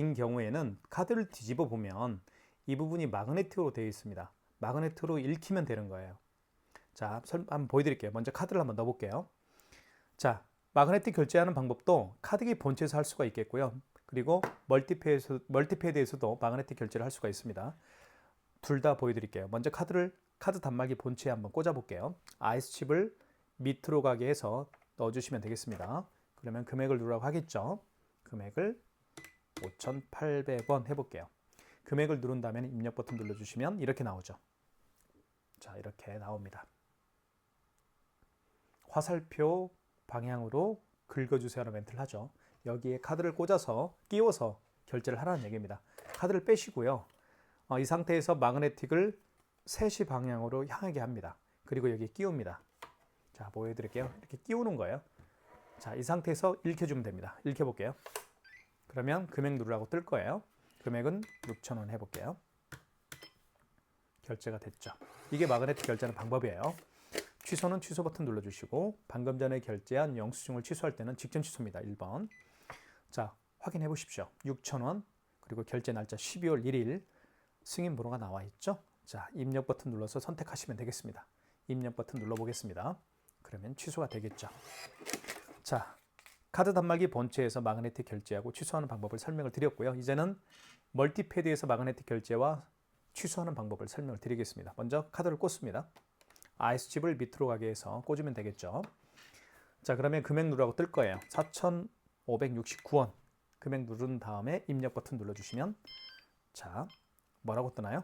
인 경우에는 카드를 뒤집어 보면 이 부분이 마그네틱으로 되어 있습니다. 마그네틱으로 읽히면 되는 거예요. 자, 설- 한번 보여드릴게요. 먼저 카드를 한번 넣어볼게요. 자, 마그네틱 결제하는 방법도 카드기 본체에서 할 수가 있겠고요. 그리고 멀티패드에서, 멀티패드에서도 마그네틱 결제를 할 수가 있습니다. 둘 다 보여드릴게요. 먼저 카드를 카드 단말기 본체에 한번 꽂아볼게요. 아이스 칩을 밑으로 가게 해서 넣어주시면 되겠습니다. 그러면 금액을 누르라고 하겠죠. 금액을 5,800원 해볼게요. 금액을 누른 다음에 입력 버튼 눌러주시면 이렇게 나오죠. 자, 이렇게 나옵니다. 화살표 방향으로 긁어주세요라는 멘트를 하죠. 여기에 카드를 꽂아서 끼워서 결제를 하라는 얘기입니다. 카드를 빼시고요. 어, 이 상태에서 마그네틱을 3시 방향으로 향하게 합니다. 그리고 여기 끼웁니다. 자, 보여드릴게요. 이렇게 끼우는 거예요. 자, 이 상태에서 읽혀주면 됩니다. 읽혀볼게요. 그러면 금액 누르라고 뜰 거예요. 금액은 6,000원 해볼게요. 결제가 됐죠. 이게 마그네틱 결제하는 방법이에요. 취소는 취소 버튼 눌러주시고 방금 전에 결제한 영수증을 취소할 때는 직전 취소입니다. 1번. 자, 확인해 보십시오. 6,000원 그리고 결제 날짜 12월 1일 승인 번호가 나와 있죠. 자, 입력 버튼 눌러서 선택하시면 되겠습니다. 입력 버튼 눌러 보겠습니다. 그러면 취소가 되겠죠. 자, 카드 단말기 본체에서 마그네틱 결제하고 취소하는 방법을 설명을 드렸고요. 이제는 멀티패드에서 마그네틱 결제와 취소하는 방법을 설명을 드리겠습니다. 먼저 카드를 꽂습니다. 아이스칩을 밑으로 가게 해서 꽂으면 되겠죠. 자, 그러면 금액 누르라고 뜰 거예요. 4,569원. 금액 누른 다음에 입력 버튼 눌러주시면 자, 뭐라고 뜨나요?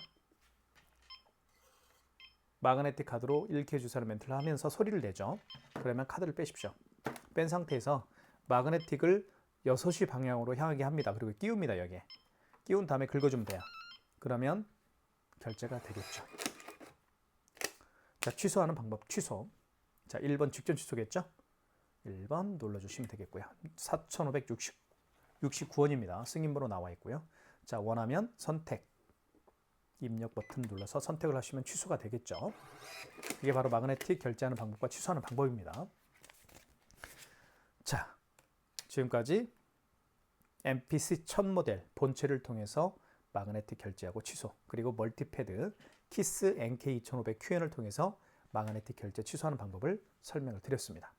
마그네틱 카드로 읽혀 주세요 멘트를 하면서 소리를 내죠. 그러면 카드를 빼십시오. 뺀 상태에서 마그네틱을 6시 방향으로 향하게 합니다. 그리고 끼웁니다, 여기에. 끼운 다음에 긁어주면 돼요. 그러면 결제가 되겠죠. 자, 취소하는 방법, 취소. 자, 1번 직전 취소겠죠? 1번 눌러주시면 되겠고요. 4,569원입니다. 승인번호 나와 있고요. 자, 원하면 선택. 입력 버튼 눌러서 선택을 하시면 취소가 되겠죠. 이게 바로 마그네틱 결제하는 방법과 취소하는 방법입니다. 자, 지금까지 MPC 1000 모델 본체를 통해서 마그네틱 결제하고 취소 그리고 멀티패드 키스 NK2500QN을 통해서 마그네틱 결제 취소하는 방법을 설명을 드렸습니다.